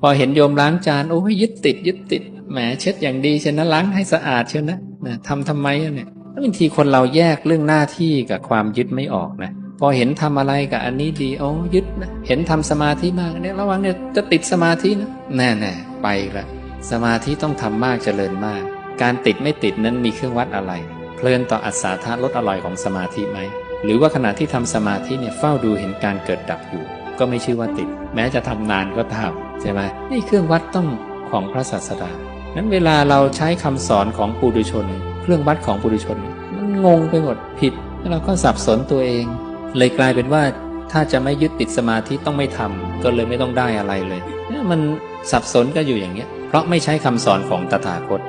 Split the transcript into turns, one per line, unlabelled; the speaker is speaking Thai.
พอเห็นโยมล้างจานโอ้ยยึดติด ยึดติดแหมเช็ดอย่างดีเช่นนะล้างให้สะอาดเชียวนะนะทำทำไมเนี่ยบางทีคนเราแยกเรื่องหน้าที่กับความยึดไม่ออกนะพอเห็นทำอะไรกับอันนี้ดีโอ้ยึดนะเห็นทำสมาธิมากเนี่ยระวังเนี่ยจะติดสมาธินะแน่แน่ไปละสมาธิต้องทำมากเจริญมาก การติดไม่ติดนั้นมีเครื่องวัดอะไร เพลินต่ออัศาธารสอร่อยของสมาธิไหมหรือว่าขณะที่ทำสมาธิเนี่ยเฝ้าดูเห็นการเกิดดับอยู่ ก็ไม่ชื่อว่าติด แม้จะทำนานก็ตามใช่ไหมนี่เครื่องวัดต้องของพระศาสดานั้นเวลาเราใช้คำสอนของปุถุชน เครื่องวัดของปุถุชน มันงงไปหมดผิดแล้วเราก็สับสนตัวเอง เลยกลายเป็นว่าถ้าจะไม่ยึดติดสมาธิต้องไม่ทำก็เลยไม่ต้องได้อะไรเลยเนี่ยมันสับสนก็อยู่อย่างเงี้ยเพราะไม่ใช้คำสอนของตถาคต